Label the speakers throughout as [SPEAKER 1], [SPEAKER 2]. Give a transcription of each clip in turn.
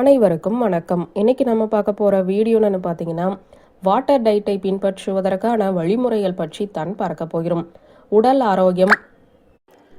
[SPEAKER 1] அனைவருக்கும் வணக்கம். இன்னைக்கு நம்ம பார்க்க போகிற வீடியோன்னு பார்த்தீங்கன்னா வாட்டர் டயட்டை பின்பற்றுவதற்கான வழிமுறைகள் பற்றி தான் பார்க்க போகிறோம். உடல் ஆரோக்கியம்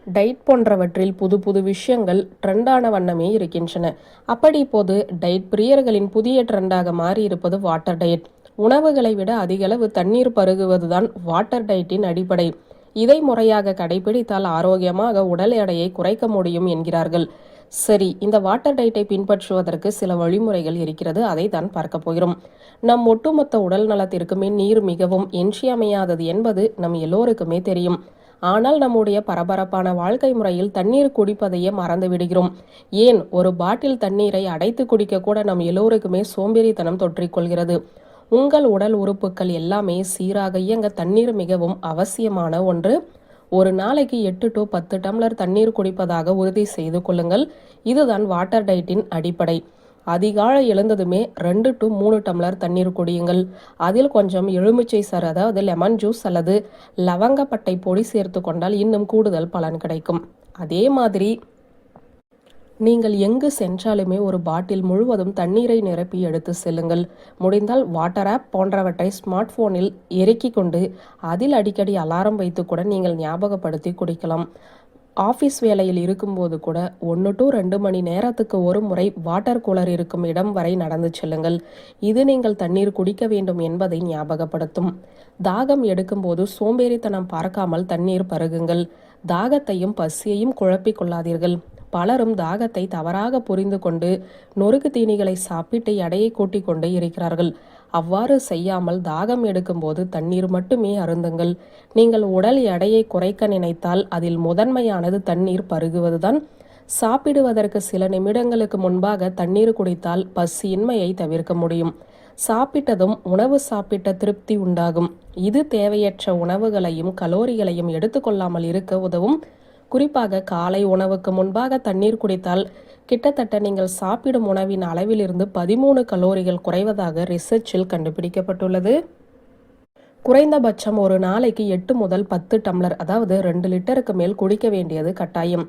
[SPEAKER 1] டயட் போன்றவற்றில் புது புது விஷயங்கள் ட்ரெண்டான வண்ணமே இருக்கின்றன. அப்படி இப்போது டயட் பிரியர்களின் புதிய ட்ரெண்டாக மாறி இருப்பது வாட்டர் டயட் உணவுகளை விட அதிகளவு தண்ணீர் பருகுவதுதான் வாட்டர் டயட்டின் அடிப்படை. இதை முறையாக கடைபிடித்தால் ஆரோக்கியமாக உடல் எடையை குறைக்க முடியும் என்கிறார்கள். சரி இந்த வாட்டர் டயட்டை பின்பற்றுவதற்கு சில வழிமுறைகள் இருக்கிறது அதை தான் பார்க்க போகிறோம். நம் ஒட்டுமொத்த உடல் நலத்திற்குமே நீர் மிகவும் இன்றியமையாதது என்பது நம் எல்லோருக்குமே தெரியும். ஆனால் நம்முடைய பரபரப்பான வாழ்க்கை முறையில் தண்ணீர் குடிப்பதையே மறந்து விடுகிறோம் ஏன்? ஒரு பாட்டில் தண்ணீரை அடைத்து குடிக்க கூட நம் எல்லோருக்குமே சோம்பேறித்தனம் தொற்றிக்கொள்கிறது உங்கள் உடல் உறுப்புகள் எல்லாமே சீராக இயங்க தண்ணீர் மிகவும் அவசியமான ஒன்று. ஒரு நாளைக்கு எட்டு டு பத்து டம்ளர் தண்ணீர் குடிப்பதாக உறுதி செய்து கொள்ளுங்கள். இதுதான் வாட்டர் டயட்டின் அடிப்படை. அதிகாலை எழுந்ததுமே ரெண்டு டு மூணு டம்ளர் தண்ணீர் குடியுங்கள். அதில் கொஞ்சம் எலுமிச்சை சார் அதாவது லெமன் ஜூஸ் அல்லது லவங்கப்பட்டை பொடி சேர்த்து கொண்டால் இன்னும் கூடுதல் பலன் கிடைக்கும். அதே மாதிரி நீங்கள் எங்கு சென்றாலுமே ஒரு பாட்டில் முழுவதும் தண்ணீரை நிரப்பி எடுத்து செல்லுங்கள். முடிந்தால் வாட்டர் ஆப் போன்றவற்றை ஸ்மார்ட் போனில் இறக்கி கொண்டு அதில் அடிக்கடி அலாரம் வைத்து கூட நீங்கள் ஞாபகப்படுத்தி குடிக்கலாம். ஆஃபீஸ் வேலையில் இருக்கும்போது கூட ஒன்று டு ரெண்டு மணி நேரத்துக்கு ஒரு முறை வாட்டர் கூலர் இருக்கும் இடம் வரை நடந்து செல்லுங்கள். இது நீங்கள் தண்ணீர் குடிக்க வேண்டும் என்பதை ஞாபகப்படுத்தும். தாகம் எடுக்கும்போது சோம்பேறித்தனம் பார்க்காமல் தண்ணீர் பருகுங்கள். தாகத்தையும் பசியையும் குழப்பிக் கொள்ளாதீர்கள். பலரும் தாகத்தை தவறாக புரிந்து கொண்டு நொறுக்கு தீனிகளை சாப்பிட்டு எடையை கூட்டிக் கொண்டே இருக்கிறார்கள். அவ்வாறு செய்யாமல் தாகம் எடுக்கும்போது தண்ணீர் மட்டுமே அருந்துங்கள். நீங்கள் உடல் எடையை குறைக்க நினைத்தால் அதில் முதன்மையானது தண்ணீர் பருகுவதுதான். சாப்பிடுவதற்கு சில நிமிடங்களுக்கு முன்பாக தண்ணீர் குடித்தால் பசியின்மையை தவிர்க்க முடியும். சாப்பிட்டதும் உணவு சாப்பிட்ட திருப்தி உண்டாகும். இது தேவையற்ற உணவுகளையும் கலோரிகளையும் எடுத்துக்கொள்ளாமல் இருக்க உதவும். குறிப்பாக காலை உணவுக்கு முன்பாக தண்ணீர் குடித்தால் கிட்டத்தட்ட நீங்கள் சாப்பிடும் உணவின் அளவிலிருந்து பதிமூணு கலோரிகள் குறைவதாக ரிசர்ச்சில் கண்டுபிடிக்கப்பட்டுள்ளது. குறைந்தபட்சம் ஒரு நாளைக்கு எட்டு முதல் பத்து டம்ளர் அதாவது ரெண்டு லிட்டருக்கு மேல் குடிக்க வேண்டியது கட்டாயம்.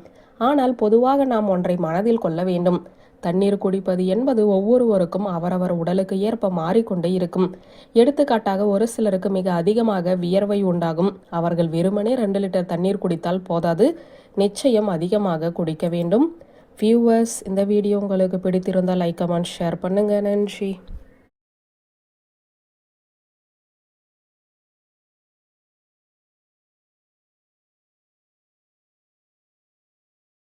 [SPEAKER 1] ஆனால் பொதுவாக நாம் ஒன்றை மனதில் கொள்ள வேண்டும். தண்ணீர் குடிப்பது என்பது ஒவ்வொருவருக்கும் அவரவர் உடலுக்கு ஏற்ப மாறிக்கொண்டே இருக்கும். எடுத்துக்காட்டாக ஒரு சிலருக்கு மிக அதிகமாக வியர்வை உண்டாகும். அவர்கள் வெறுமனே ரெண்டு லிட்டர் தண்ணீர் குடித்தால் போதாது. நிச்சயம் அதிகமாக குடிக்க வேண்டும். வியூவர்ஸ் இந்த வீடியோ உங்களுக்கு பிடித்திருந்தால் லைக் கமெண்ட் ஷேர் பண்ணுங்கள் நன்றி.